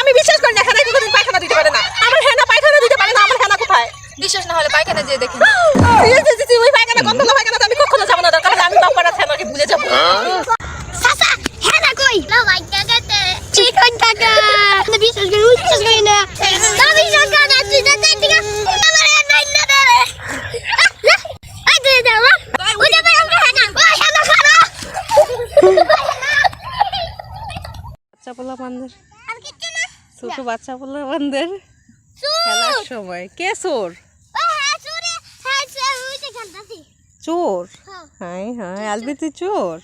আমি বিশ্বাস করি না হেনা কোনোদিন পায়খানা দিতে পারে না। আমার হেনা পায়খানা দিতে পারে না আমার হেনা কোথায়? বিশ্বাস না হলে পায়খানা যেয়ে ওই পায়খানা গন্ধ পায়খানা আমি কখনো যাব না দরকার আমি বাপ্পারা হেনাকে ভুলে যাব. বিশ্বাস করি বিশ্বাস করি না না বিশ্বাস করি না তুই না তাই দিকে আমার নাই না রে আই দে দে ওয়া ওই যে আমরা হানা ওই হানা খানা বাচ্চা পোলা বান্ধের আর কিছু না ছোট বাচ্চা পোলা আমাদের। খেলার সময়। কে চোর? হ্যাঁ হ্যাঁ চোর হ্যাঁ। হাই আলবি তুই চোর।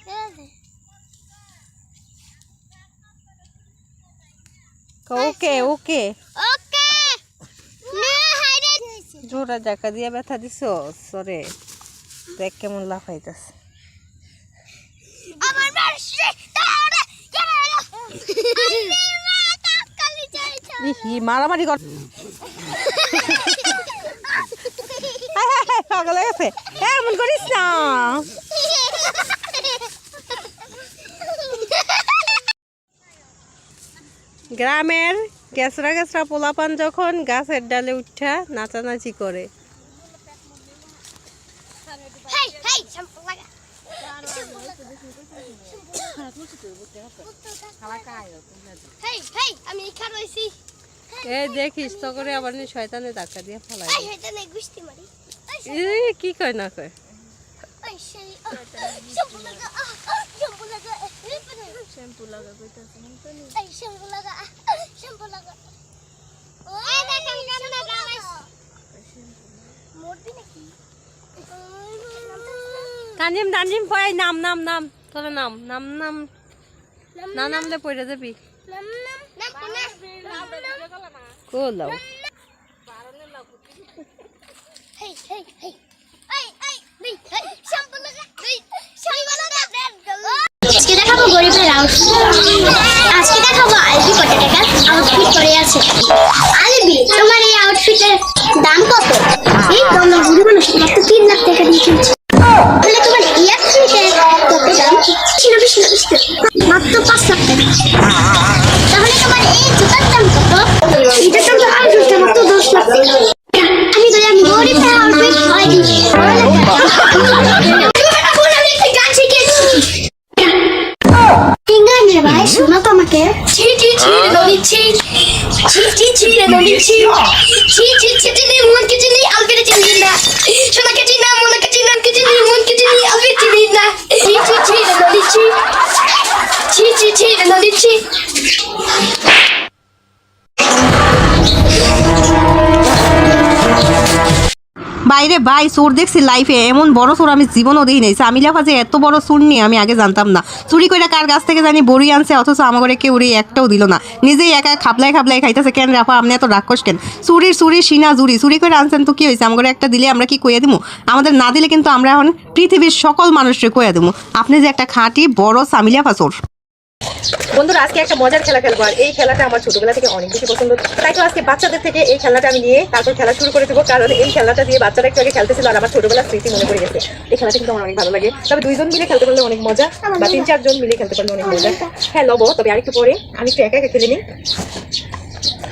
ওকে ওকে। ওকে! জোড়া জাকা দিয়া ব্যথা দিছ? সরে। দেখ কেমন লাফাইতেছে আমার মারছে তারে কেন মা কালি ইহি মারামারি কর পাগল গেছে। এমন করিস না। গ্রামের গেছরা গেছরা পোলাপান যখন গাছের ডালে উঠা নাচানাচি করে। আমি এখানে রইছি এ দেখিস তো করে আবার নি শয়তানে ধাক্কা দিয়ে ফেলাই এই গুষ্টি মারি এ কি কয় না কয়? ওই সেই শ্যাম্পু লাগা শ্যাম্পু শ্যাম্পু লাগা শ্যাম্পু লাগা শ্যাম্পু লাগা। ওই দেখেন কেমন গাইস মরবি নাকি? কাঞ্জিম টাঞ্জিম পয় নাম নাম নাম তোর নাম নাম নাম না নামলে পড়ে যাবি। নাম নাম নাম নাম কো লাও হেই হেই হেই এই এই এই এই শ্যাম্পু লাগা এই শ্যাম্পু লাগা আজকে দেখাবো গরিবের আজকে দেখাবো আলবি কত টাকা আউটফিট পরে আছে। আলবি তোমার এই আউটফিটের দাম কত? এই তো আমরা গরিব মানুষ মাত্র তিন লাখ টাকা দিয়ে কিনছি তাহলে তোমার এই আউটফিটের কত দাম? ছিল বেশি না বেশি না। মাত্র পাঁচ লাখ টাকা। আমি বলি আমি গরিব হয় টিঙ্গানি ভাই শোনো তো ছি ছি ছি ছি ছি ছি ছি ছি ছি ছি ছি বাইরে, ভাই, সুর দেখছি লাইফে এমন বড় সুর আমি জীবনও দিই নাই সামিলা ফাজে এত বড় সুর নিয়ে আমি আগে জানতাম না। চুরি করে কার কাছ থেকে জানি বড়ি আনছে, অথচ আমার ঘরে কেউ একটাও দিল না। নিজেই একা খাবলাই খাবলাই খাইতেছে, কেন রাফা আপনি এত রাক্ষস কেন? চুরির চুরি, সিনা জুরি চুরি করে আনছেন তো কি হয়েছে আমার একটা দিলে আমরা কি কইয়া দিমু? আমাদের না দিলে কিন্তু আমরা এখন পৃথিবীর সকল মানুষকে কইয়া দিমু। আপনি যে একটা খাঁটি, বড় সামিলা ফাচোর বন্ধুরা, আজকে একটা মজার খেলা খেলব, আর এই খেলাটা আমার ছোটবেলা থেকে অনেক বেশি পছন্দ। তাই তো আজকে বাচ্চাদের থেকে এই খেলাটা আমি নিয়ে তারপর খেলা শুরু করে দেবো, কারণ এই খেলাটা দিয়ে বাচ্চারা একটু আগে খেলতেছিল আর আমার ছোটবেলার স্মৃতি মনে পড়ে গেছে। এই খেলাটা কিন্তু আমার অনেক ভালো লাগে। তবে দুইজন মিলে খেলতে পারলে অনেক মজা, বা তিন চারজন মিলে খেলতে পারলে অনেক মজা। হ্যাঁ লবো, তবে আরেকটু পরে আমি একটু একা একা খেলে নিই।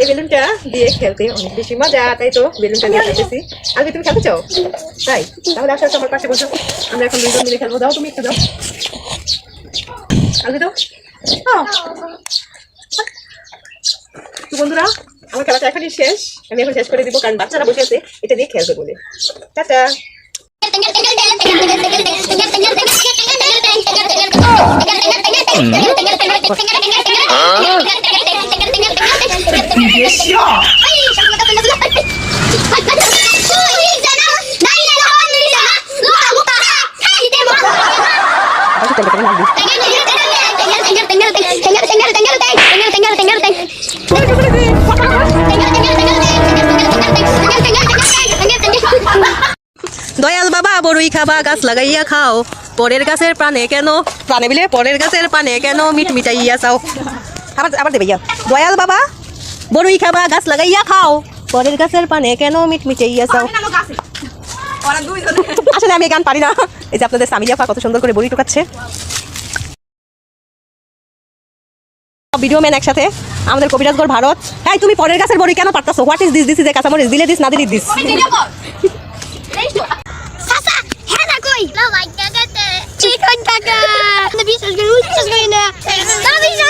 এই বেলুনটা দিয়ে খেলতে অনেক বেশি মজা, তাই তো বেলুনটা নিয়ে খেলতেছি। আগে তুমি খেলতে চাও? তাই, তাহলে আস্তে আমার পাশে বসো। আমরা এখন দুইজন মিলে খেলব। দাও তুমি একটু দাও। আগে দাও। তো বন্ধুরা, আমার খেলাটা এখনই শেষ। আমি এখন শেষ করে দিব, কারণ বাচ্চারা বসে আছে, এটা দিয়ে খেলবে বলে। টাটা। দয়াল খাবা গাছ লাগাইয়া খাও। পরের গাছের প্রাণে কেন? প্রাণে বিলে পরের গাছের প্রাণে কেন মিট মিটাইয়া চাও? আবার আবার দেবে দয়াল বাবা বড়ই খাবা গাছ লাগাইয়া খাও। পরের গাছের প্রাণে কেন মিট মিটাইয়া চাও আসলে আমি গান পারি না। এই যে আপনাদের স্বামী আপা কত সুন্দর করে বড়ি টুকাচ্ছে। ভিডিও ম্যান একসাথে। আমাদের কবিরাজগড় ভারত। হ্যাঁ তুমি পরের গাছের বড়ি কেন পারতাছো? What is this this a কাঁচামরিচ। দিলে দিস না দিলে this Dawid, coś go, coś go inne! Dawid,